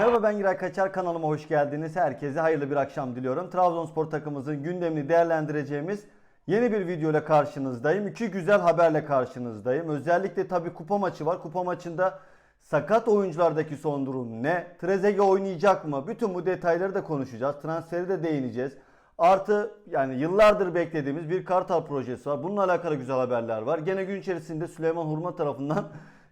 Merhaba ben Giray Kaçar kanalıma hoş geldiniz. Herkese hayırlı bir akşam diliyorum. Trabzonspor takımımızın gündemini değerlendireceğimiz yeni bir video ile karşınızdayım. İki güzel haberle karşınızdayım. Özellikle tabii kupa maçı var. Kupa maçında sakat oyunculardaki son durum ne? Trezeguet oynayacak mı? Bütün bu detayları da konuşacağız. Transferi de değineceğiz. Artı yani yıllardır beklediğimiz bir Kartal projesi var. Bununla alakalı güzel haberler var. Gene gün içerisinde Süleyman Hurma tarafından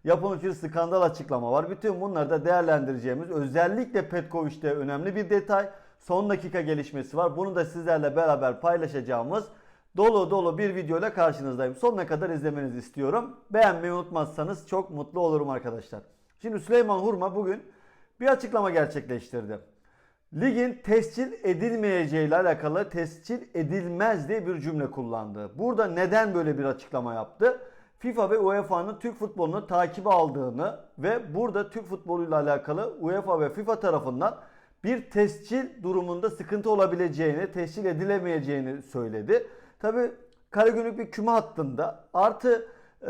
yapılmış bir skandal açıklama var. Bütün bunları da değerlendireceğimiz özellikle Petkovic'te önemli bir detay. Son dakika gelişmesi var. Bunu da sizlerle beraber paylaşacağımız dolu dolu bir video ile karşınızdayım. Sonuna kadar izlemenizi istiyorum. Beğenmeyi unutmazsanız çok mutlu olurum arkadaşlar. Şimdi Süleyman Hurma bugün bir açıklama gerçekleştirdi. Ligin tescil edilmeyeceği ile alakalı tescil edilmez diye bir cümle kullandı. Burada neden böyle bir açıklama yaptı? FIFA ve UEFA'nın Türk futbolunu takibe aldığını ve burada Türk futboluyla alakalı UEFA ve FIFA tarafından bir tescil durumunda sıkıntı olabileceğini, tescil edilemeyeceğini söyledi. Tabi Karagümrük bir küme hattında artı e,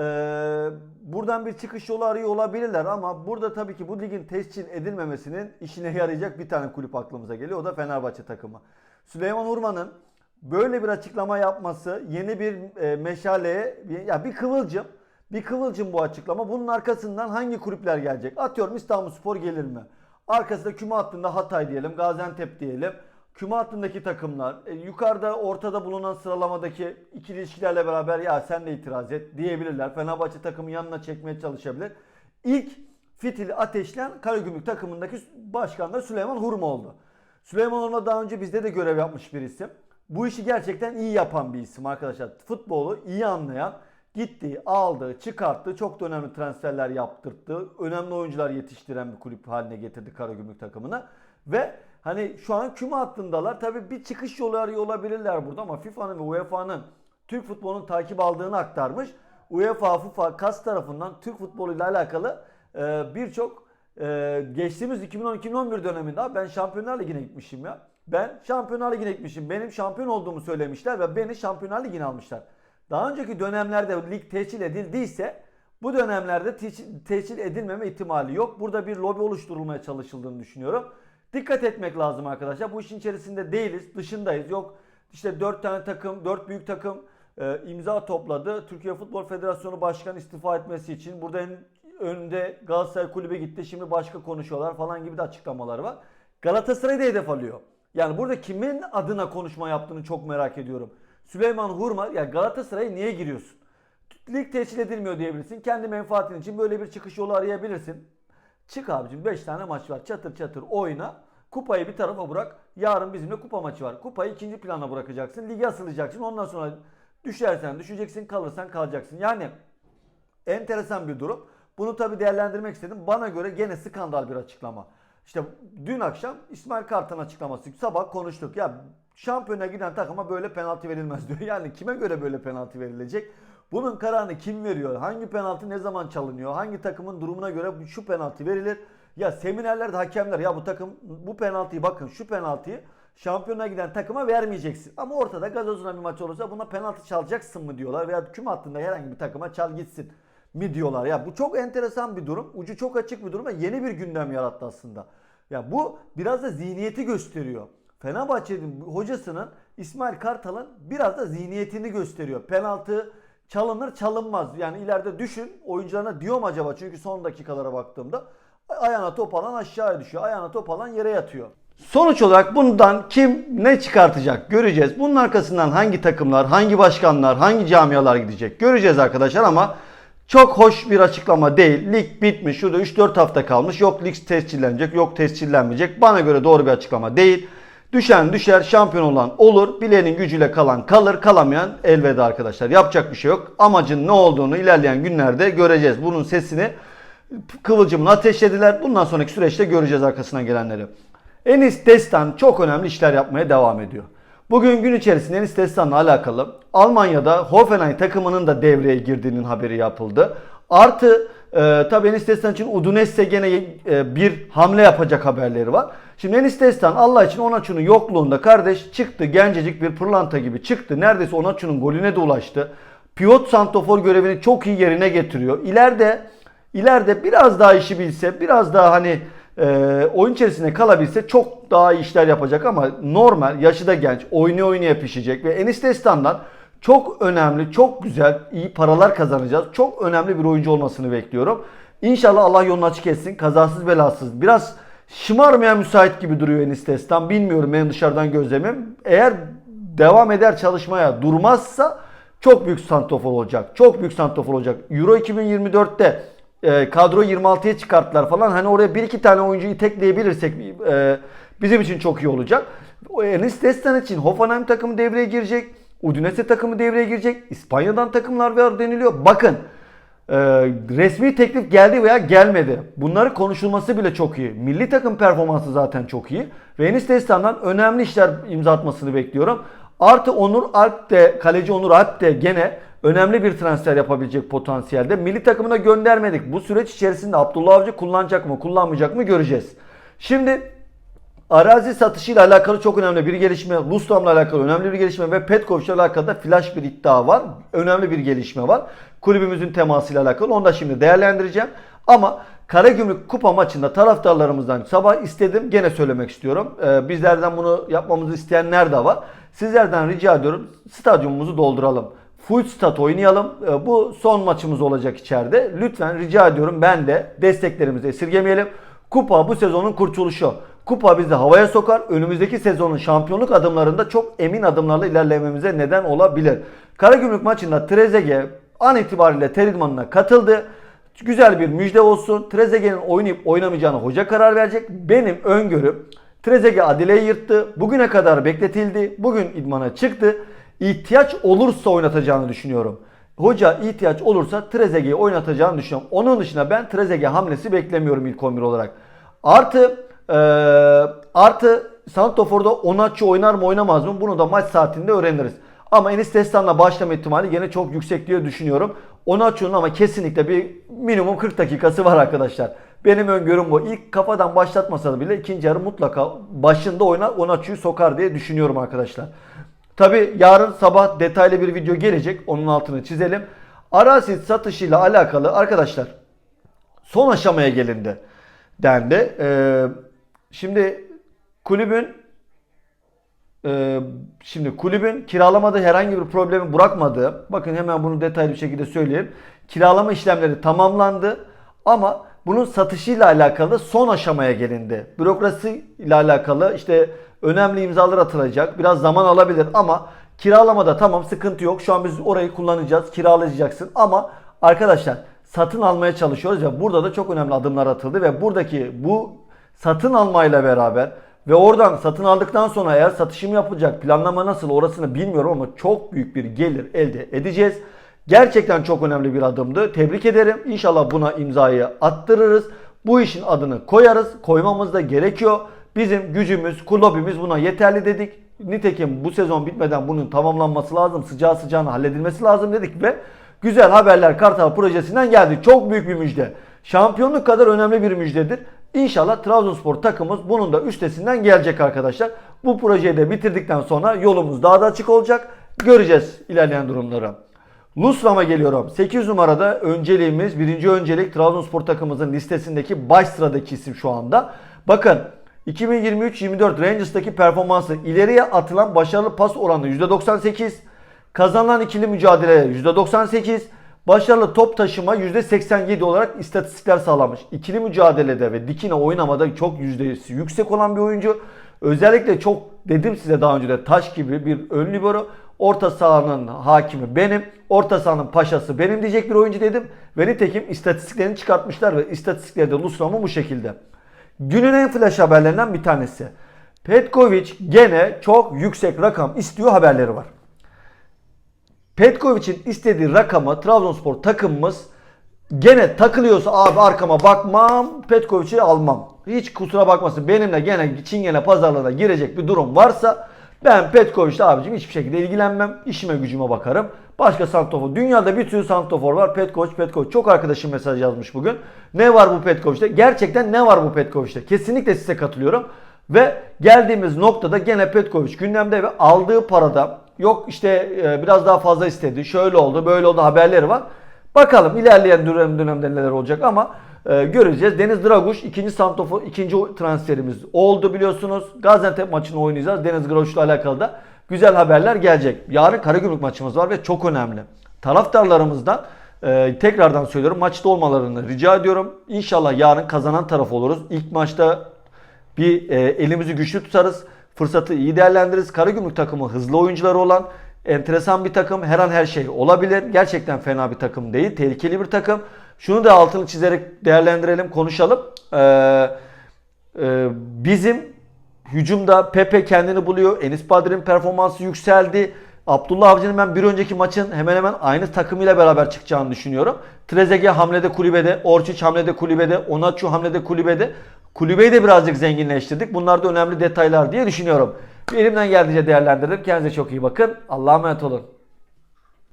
buradan bir çıkış yolu arıyor olabilirler ama burada tabii ki bu ligin tescil edilmemesinin işine yarayacak bir tane kulüp aklımıza geliyor. O da Fenerbahçe takımı. Süleyman Urman'ın böyle bir açıklama yapması yeni bir e, ya bir kıvılcım bir kıvılcım bu açıklama. Bunun arkasından hangi kulüpler gelecek? Atıyorum İstanbulspor gelir mi? Arkasında küme hattında Hatay diyelim, Gaziantep diyelim. Küme hattındaki takımlar, e, yukarıda ortada bulunan sıralamadaki ikili ilişkilerle beraber ya sen de itiraz et diyebilirler. Fenerbahçe takımı yanına çekmeye çalışabilir. İlk fitili ateşleyen Karagümrük takımındaki başkan da Süleyman Hurma oldu. Süleyman Hurma daha önce bizde de görev yapmış bir isim. Bu işi gerçekten iyi yapan bir isim arkadaşlar. Futbolu iyi anlayan, gitti, aldı, çıkarttı. Çok da önemli transferler yaptırttı. Önemli oyuncular yetiştiren bir kulüp haline getirdi Karagümrük takımına. Ve hani şu an küme hattındalar. Tabii bir çıkış yolu arıyor olabilirler burada ama FIFA'nın ve UEFA'nın Türk futbolunun takip aldığını aktarmış. UEFA, FIFA, KAS tarafından Türk futboluyla alakalı e, birçok e, geçtiğimiz 2010-2011 döneminde abi ben Şampiyonlar Ligi'ne gitmişim ya. Ben Şampiyonlar Ligi'ne gitmişim. Benim şampiyon olduğumu söylemişler ve beni Şampiyonlar Ligi'ne almışlar. Daha önceki dönemlerde lig tescil edildiyse bu dönemlerde tescil edilmeme ihtimali yok. Burada bir lobi oluşturulmaya çalışıldığını düşünüyorum. Dikkat etmek lazım arkadaşlar. Bu işin içerisinde değiliz, dışındayız. Yok işte 4 tane takım, 4 büyük takım e, imza topladı. Türkiye Futbol Federasyonu Başkanı istifa etmesi için. Burada en önde Galatasaray Kulübü gitti. Şimdi başka konuşuyorlar falan gibi de açıklamalar var. Galatasaray'ı da hedef alıyor. Yani burada kimin adına konuşma yaptığını çok merak ediyorum. Süleyman Hurma ya Galatasaray'a niye giriyorsun? Lig tescil edilmiyor diyebilirsin. Kendi menfaatin için böyle bir çıkış yolu arayabilirsin. Çık abicim 5 tane maç var. Çatır çatır oyna. Kupayı bir tarafa bırak. Yarın bizimle kupa maçı var. Kupayı ikinci plana bırakacaksın. Ligi asılacaksın. Ondan sonra düşersen düşeceksin, kalırsan kalacaksın. Yani enteresan bir durum. Bunu tabi değerlendirmek istedim. Bana göre gene skandal bir açıklama. İşte dün akşam İsmail Kartal açıklaması. Sabah konuştuk. Ya şampiyona giden takıma böyle penaltı verilmez diyor. Yani kime göre böyle penaltı verilecek? Bunun kararını kim veriyor? Hangi penaltı ne zaman çalınıyor? Hangi takımın durumuna göre şu penaltı verilir? Ya seminerlerde hakemler ya bu takım bu penaltıyı bakın şu penaltıyı şampiyona giden takıma vermeyeceksin. Ama ortada gazozuna bir maç olursa buna penaltı çalacaksın mı diyorlar veya küm hattında herhangi bir takıma çal gitsin mi diyorlar. Ya bu çok enteresan bir durum. Ucu çok açık bir durum ve yeni bir gündem yarattı aslında. Ya bu biraz da zihniyeti gösteriyor. Fenerbahçe'nin hocasının İsmail Kartal'ın biraz da zihniyetini gösteriyor. Penaltı çalınır çalınmaz. Yani ileride düşün oyuncularına diyor mu acaba? Çünkü son dakikalara baktığımda ayağına top alan aşağıya düşüyor. Ayağına top alan yere yatıyor. Sonuç olarak bundan kim ne çıkartacak göreceğiz. Bunun arkasından hangi takımlar, hangi başkanlar, hangi camialar gidecek göreceğiz arkadaşlar ama çok hoş bir açıklama değil. Lig bitmiş. Şurada 3-4 hafta kalmış. Yok lig tescillenecek, yok tescillenmeyecek. Bana göre doğru bir açıklama değil. Düşen düşer, şampiyon olan olur. Bileğinin gücüyle kalan kalır, kalamayan elveda arkadaşlar. Yapacak bir şey yok. Amacın ne olduğunu ilerleyen günlerde göreceğiz. Bunun sesini kıvılcımını ateşlediler. Bundan sonraki süreçte göreceğiz arkasından gelenleri. Enis Destan çok önemli işler yapmaya devam ediyor. Bugün gün içerisinde Enis Destan'la alakalı Almanya'da Hoffenheim takımının da devreye girdiğinin haberi yapıldı. Artı e, tabii Enis Destan için Udinese gene e, bir hamle yapacak haberleri var. Şimdi Enis Destan Allah için Onaçu'nun yokluğunda kardeş çıktı gencecik bir pırlanta gibi çıktı. Neredeyse Onaçu'nun golüne de ulaştı. Piyot Santofor görevini çok iyi yerine getiriyor. İleride ileride biraz daha işi bilse, biraz daha hani e, oyun içerisinde kalabilse çok daha iyi işler yapacak ama normal yaşı da genç oyunu oynaya pişecek ve Enis Destan'dan çok önemli, çok güzel, iyi paralar kazanacağız. Çok önemli bir oyuncu olmasını bekliyorum. İnşallah Allah yolunu açık etsin. Kazasız belasız. Biraz şımarmaya müsait gibi duruyor Enis Destan. Bilmiyorum benim dışarıdan gözlemim. Eğer devam eder çalışmaya durmazsa çok büyük santrofor olacak. Çok büyük santrofor olacak. Euro 2024'te e, kadro 26'ya çıkarttılar falan. Hani oraya bir iki tane oyuncuyu tekleyebilirsek e, bizim için çok iyi olacak. O Enis Destan için Hoffenheim takımı devreye girecek. Udinese takımı devreye girecek. İspanya'dan takımlar var deniliyor. Bakın e, resmi teklif geldi veya gelmedi. Bunları konuşulması bile çok iyi. Milli takım performansı zaten çok iyi. Ve Enis Destan'dan önemli işler imza atmasını bekliyorum. Artı Onur Alp de, kaleci Onur Alp de gene önemli bir transfer yapabilecek potansiyelde. Milli takımına göndermedik. Bu süreç içerisinde Abdullah Avcı kullanacak mı, kullanmayacak mı göreceğiz. Şimdi Arazi satışıyla alakalı çok önemli bir gelişme, Rustam'la alakalı önemli bir gelişme ve Petkovic'le alakalı da flash bir iddia var. Önemli bir gelişme var. Kulübümüzün temasıyla alakalı. Onu da şimdi değerlendireceğim. Ama Karagümrük Kupa maçında taraftarlarımızdan sabah istedim. Gene söylemek istiyorum. Ee, bizlerden bunu yapmamızı isteyenler de var. Sizlerden rica ediyorum stadyumumuzu dolduralım. Full stat oynayalım. Ee, bu son maçımız olacak içeride. Lütfen rica ediyorum ben de desteklerimizi esirgemeyelim. Kupa bu sezonun kurtuluşu. Kupa bizi havaya sokar. Önümüzdeki sezonun şampiyonluk adımlarında çok emin adımlarla ilerlememize neden olabilir. Karagümrük maçında Trezeguet an itibariyle teridmanına katıldı. Güzel bir müjde olsun. Trezeguet'in oynayıp oynamayacağını hoca karar verecek. Benim öngörüm Trezeguet Adile'yi yırttı. Bugüne kadar bekletildi. Bugün idmana çıktı. İhtiyaç olursa oynatacağını düşünüyorum. Hoca ihtiyaç olursa Trezeguet'i oynatacağını düşünüyorum. Onun dışında ben Trezeguet hamlesi beklemiyorum ilk 11 olarak. Artı ee, artı Santofor'da Onaçu oynar mı oynamaz mı bunu da maç saatinde öğreniriz. Ama Enis Destan'la başlama ihtimali gene çok yüksek diye düşünüyorum. Onaçu'nun ama kesinlikle bir minimum 40 dakikası var arkadaşlar. Benim öngörüm bu. İlk kafadan başlatmasa bile ikinci yarı mutlaka başında oynar Onaçu'yu sokar diye düşünüyorum arkadaşlar. Tabi yarın sabah detaylı bir video gelecek. Onun altını çizelim. Arasit satışıyla alakalı arkadaşlar son aşamaya gelindi dendi. Ee, Şimdi kulübün e, şimdi kulübün kiralamada herhangi bir problemi bırakmadığı, bakın hemen bunu detaylı bir şekilde söyleyeyim. Kiralama işlemleri tamamlandı ama bunun satışıyla alakalı son aşamaya gelindi. Bürokrasi ile alakalı işte önemli imzalar atılacak. Biraz zaman alabilir ama kiralamada tamam sıkıntı yok. Şu an biz orayı kullanacağız. Kiralayacaksın ama arkadaşlar satın almaya çalışıyoruz ve burada da çok önemli adımlar atıldı ve buradaki bu satın almayla beraber ve oradan satın aldıktan sonra eğer satışım yapacak planlama nasıl orasını bilmiyorum ama çok büyük bir gelir elde edeceğiz. Gerçekten çok önemli bir adımdı. Tebrik ederim. İnşallah buna imzayı attırırız. Bu işin adını koyarız. Koymamız da gerekiyor. Bizim gücümüz, kulübümüz buna yeterli dedik. Nitekim bu sezon bitmeden bunun tamamlanması lazım. Sıcağı sıcağına halledilmesi lazım dedik ve güzel haberler Kartal projesinden geldi. Çok büyük bir müjde. Şampiyonluk kadar önemli bir müjdedir. İnşallah Trabzonspor takımımız bunun da üstesinden gelecek arkadaşlar. Bu projeyi de bitirdikten sonra yolumuz daha da açık olacak. Göreceğiz ilerleyen durumları. Lusram'a geliyorum. 8 numarada önceliğimiz, birinci öncelik Trabzonspor takımımızın listesindeki baş sıradaki isim şu anda. Bakın 2023-24 Rangers'taki performansı ileriye atılan başarılı pas oranı %98, kazanılan ikili mücadele %98, Başarılı top taşıma %87 olarak istatistikler sağlamış. İkili mücadelede ve dikine oynamada çok yüzdesi yüksek olan bir oyuncu. Özellikle çok dedim size daha önce de taş gibi bir ön libero. Orta sahanın hakimi benim. Orta sahanın paşası benim diyecek bir oyuncu dedim. Ve nitekim istatistiklerini çıkartmışlar ve istatistiklerde Lusram'ı bu şekilde. Günün en flash haberlerinden bir tanesi. Petkovic gene çok yüksek rakam istiyor haberleri var. Petkovic'in istediği rakamı Trabzonspor takımımız gene takılıyorsa abi arkama bakmam Petkovic'i almam. Hiç kusura bakmasın benimle gene Çingene pazarlığına girecek bir durum varsa ben Petkovic'le abicim hiçbir şekilde ilgilenmem. İşime gücüme bakarım. Başka santofor. Dünyada bir sürü santofor var. Petkovic, Petkovic. Çok arkadaşım mesaj yazmış bugün. Ne var bu Petkovic'te? Gerçekten ne var bu Petkovic'te? Kesinlikle size katılıyorum. Ve geldiğimiz noktada gene Petkovic gündemde ve aldığı parada Yok işte e, biraz daha fazla istedi. Şöyle oldu, böyle oldu haberleri var. Bakalım ilerleyen dönem dönemde neler olacak ama Ee, göreceğiz. Deniz Draguş ikinci santofor, ikinci transferimiz oldu biliyorsunuz. Gaziantep maçını oynayacağız. Deniz Draguç'la alakalı da güzel haberler gelecek. Yarın Karagümrük maçımız var ve çok önemli. Taraftarlarımızdan e, tekrardan söylüyorum maçta olmalarını rica ediyorum. İnşallah yarın kazanan taraf oluruz. İlk maçta bir e, elimizi güçlü tutarız. Fırsatı iyi değerlendiririz. Karagümrük takımı hızlı oyuncuları olan enteresan bir takım. Her an her şey olabilir. Gerçekten fena bir takım değil. Tehlikeli bir takım. Şunu da altını çizerek değerlendirelim, konuşalım. Ee, e, bizim hücumda Pepe kendini buluyor. Enis Badir'in performansı yükseldi. Abdullah Avcı'nın ben bir önceki maçın hemen hemen aynı takımıyla beraber çıkacağını düşünüyorum. Trezeguet hamlede kulübede, Orçiç hamlede kulübede, Onaçu hamlede kulübede. Kulübeyi de birazcık zenginleştirdik. Bunlar da önemli detaylar diye düşünüyorum. Elimden geldiğince değerlendirdim. Kendinize çok iyi bakın. Allah'a emanet olun.